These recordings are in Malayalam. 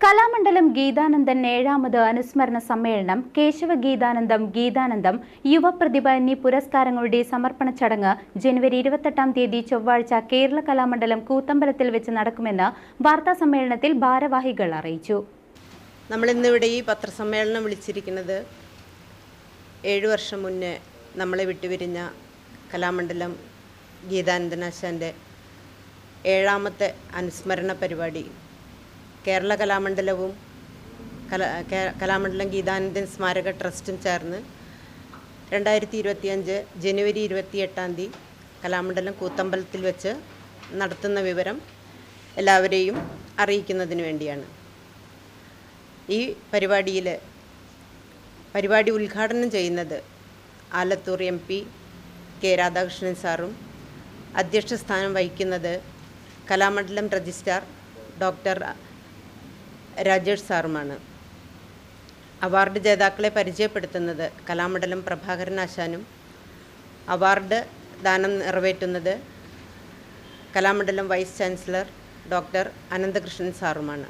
കലാമണ്ഡലം ഗീതാനന്ദൻ ഏഴാമത് അനുസ്മരണ സമ്മേളനം കേശവ ഗീതാനന്ദം ഗീതാനന്ദം യുവപ്രതിഭ എന്നീ പുരസ്കാരങ്ങളുടെ സമർപ്പണ ചടങ്ങ് ജനുവരി ഇരുപത്തെട്ടാം തീയതി ചൊവ്വാഴ്ച കേരള കലാമണ്ഡലം കൂത്തമ്പലത്തിൽ വെച്ച് നടക്കുമെന്ന് വാർത്താ സമ്മേളനത്തിൽ ഭാരവാഹികൾ അറിയിച്ചു. നമ്മൾ നമ്മളിന്നിവിടെ ഈ പത്രസമ്മേളനം വിളിച്ചിരിക്കുന്നത് ഏഴു വർഷം മുന്നേ നമ്മളെ വിട്ടുപിരിഞ്ഞ കലാമണ്ഡലം ഗീതാനന്ദനാശാന്റെ ഏഴാമത്തെ അനുസ്മരണ പരിപാടി കേരള കലാമണ്ഡലവും കല കലാമണ്ഡലം ഗീതാനന്ദൻ സ്മാരക ട്രസ്റ്റും ചേർന്ന് രണ്ടായിരത്തി ഇരുപത്തിയഞ്ച് ജനുവരി ഇരുപത്തിയെട്ടാം തീയതി കലാമണ്ഡലം കൂത്തമ്പലത്തിൽ വെച്ച് നടത്തുന്ന വിവരം എല്ലാവരെയും അറിയിക്കുന്നതിന് വേണ്ടിയാണ്. ഈ പരിപാടിയിൽ പരിപാടി ഉദ്ഘാടനം ചെയ്യുന്നത് Alathur M P K Radhakrishnan സാറും അധ്യക്ഷ സ്ഥാനം വഹിക്കുന്നത് കലാമണ്ഡലം രജിസ്ട്രാർ ഡോക്ടർ രാജേഷ് സാറുമാണ്. അവാർഡ് ജേതാക്കളെ പരിചയപ്പെടുത്തുന്നത് കലാമണ്ഡലം പ്രഭാകരൻ ആശാനും അവാർഡ് ദാനം നിറവേറ്റുന്നത് Kalamandalam vice chancellor doctor Ananthakrishnan സാറുമാണ്.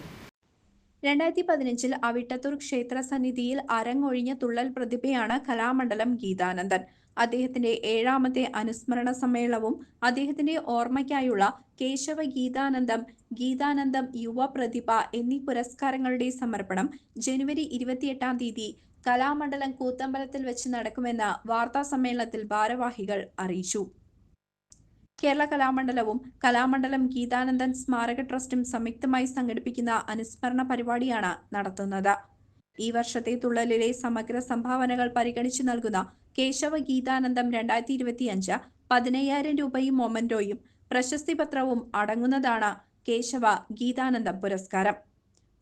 രണ്ടായിരത്തി പതിനഞ്ചിൽ അവിട്ടത്തൂർ ക്ഷേത്ര സന്നിധിയിൽ അരങ്ങൊഴിഞ്ഞ തുള്ളൽ പ്രതിഭയാണ് കലാമണ്ഡലം ഗീതാനന്ദൻ. അദ്ദേഹത്തിന്റെ ഏഴാമത്തെ അനുസ്മരണ സമ്മേളനവും അദ്ദേഹത്തിന്റെ ഓർമ്മയ്ക്കായുള്ള കേശവ ഗീതാനന്ദം ഗീതാനന്ദം യുവ പ്രതിഭ എന്നീ പുരസ്കാരങ്ങളുടെ സമർപ്പണം ജനുവരി ഇരുപത്തിയെട്ടാം തീയതി കലാമണ്ഡലം കൂത്തമ്പലത്തിൽ വെച്ച് നടക്കുമെന്ന് വാർത്താ സമ്മേളനത്തിൽ ഭാരവാഹികൾ അറിയിച്ചു. കേരള കലാമണ്ഡലവും കലാമണ്ഡലം ഗീതാനന്ദൻ സ്മാരക ട്രസ്റ്റും സംയുക്തമായി സംഘടിപ്പിക്കുന്ന അനുസ്മരണ പരിപാടിയാണ് നടത്തുന്നത്. ഈ വർഷത്തെ തുള്ളലിലെ സമഗ്ര സംഭാവനകൾ പരിഗണിച്ചു നൽകുന്ന കേശവ ഗീതാനന്ദം രണ്ടായിരത്തി ഇരുപത്തിയഞ്ച് പതിനയ്യായിരം രൂപയും മൊമന്റോയും പ്രശസ്തി പത്രവും അടങ്ങുന്നതാണ് കേശവ ഗീതാനന്ദം പുരസ്കാരം.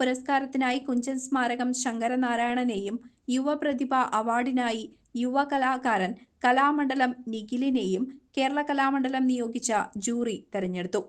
പുരസ്കാരത്തിനായി കുഞ്ചൻ സ്മാരകം ശങ്കരനാരായണനെയും യുവപ്രതിഭ അവാർഡിനായി യുവ കലാകാരൻ കലാമണ്ഡലം നിഖിലിനെയും കേരള കലാമണ്ഡലം നിയോഗിച്ച ജൂറി തെരഞ്ഞെടുത്തു.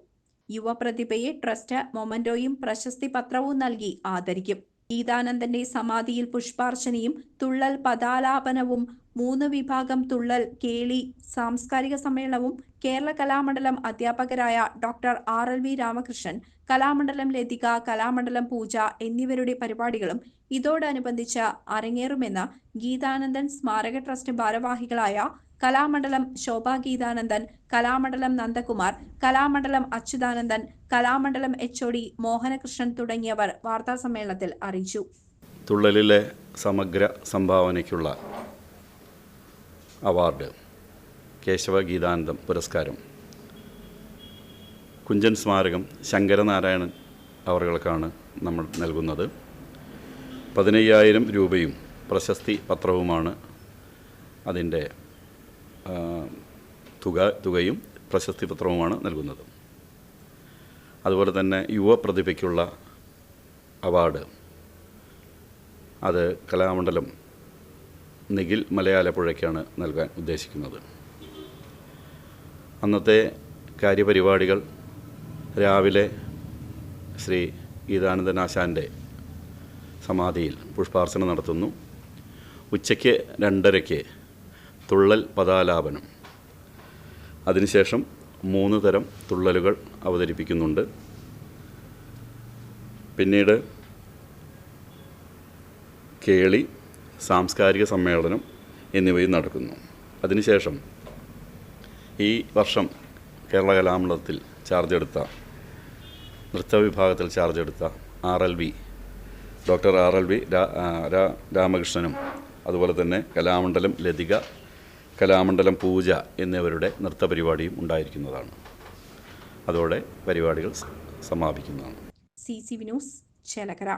യുവപ്രതിഭയെ ട്രസ്റ്റ് മൊമന്റോയും പ്രശസ്തി പത്രവും നൽകി ആദരിക്കും. ഗീതാനന്ദന്റെ സമാധിയിൽ പുഷ്പാർച്ചനയും തുള്ളൽ പദാലാപനവും മൂന്ന് വിഭാഗം തുള്ളൽ കേളി സാംസ്കാരിക സമ്മേളനവും കേരള കലാമണ്ഡലം അധ്യാപകരായ doctor R L V Ramakrishnan Kalamandalam Lathika Kalamandalam Pooja എന്നിവരുടെ പരിപാടികളും ഇതോടനുബന്ധിച്ച് അരങ്ങേറുമെന്ന് ഗീതാനന്ദൻ സ്മാരക ട്രസ്റ്റ് ഭാരവാഹികളായ Kalamandalam Shobhageethanandan Kalamandalam Nandakumar Kalamandalam Achuthanandan Kalamandalam H O D Mohanakrishnan തുടങ്ങിയവർ വാർത്താസമ്മേളനത്തിൽ അറിയിച്ചു. തുള്ളലിലെ സമഗ്ര സംഭാവനയ്ക്കുള്ള അവാർഡ് കേശവ ഗീതാനന്ദം പുരസ്കാരം. കുഞ്ചൻ സ്മാരകം ശങ്കരനാരായണൻ അവർകൾക്കാണ് നമ്മൾ നൽകുന്നത്. പതിനയ്യായിരം രൂപയും പ്രശസ്തി പത്രവുമാണ് അതിന്റെ തുക തുകയും പ്രശസ്തി പത്രവുമാണ് നൽകുന്നത്. അതുപോലെ തന്നെ യുവ പ്രതിഭയ്ക്കുള്ള അവാർഡ്. അത് കലാമണ്ഡലം നിഖിൽ മലയാലപ്പുഴയ്ക്കാണ് നൽകാൻ ഉദ്ദേശിക്കുന്നത്. അന്നത്തെ കാര്യപരിപാടികൾ രാവിലെ ശ്രീ ഗീതാനന്ദനാശാന്റെ സമാധിയിൽ പുഷ്പാർച്ചന നടത്തുന്നു. ഉച്ചയ്ക്ക് രണ്ടരയ്ക്ക് തുള്ളൽ പദാലാപനം. അതിനുശേഷം മൂന്ന് തരം തുള്ളലുകൾ അവതരിപ്പിക്കുന്നുണ്ട്. പിന്നീട് കേളി സാംസ്കാരിക സമ്മേളനം എന്നിവയും നടക്കുന്നു. അതിനുശേഷം ഈ വർഷം കേരള കലാമണ്ഡലത്തിൽ ചാർജ് എടുത്ത നൃത്ത വിഭാഗത്തിൽ ചാർജ് എടുത്ത R L V doctor R L V രാമകൃഷ്ണനും അതുപോലെ തന്നെ കലാമണ്ഡലം ലതിക കലാമണ്ഡലം പൂജ എന്നിവരുടെ നൃത്ത പരിപാടിയും ഉണ്ടായിരിക്കുന്നതാണ്. അതോടെ പരിപാടികൾ സമാപിക്കുന്നതാണ്. C C Vinos Chelakkara.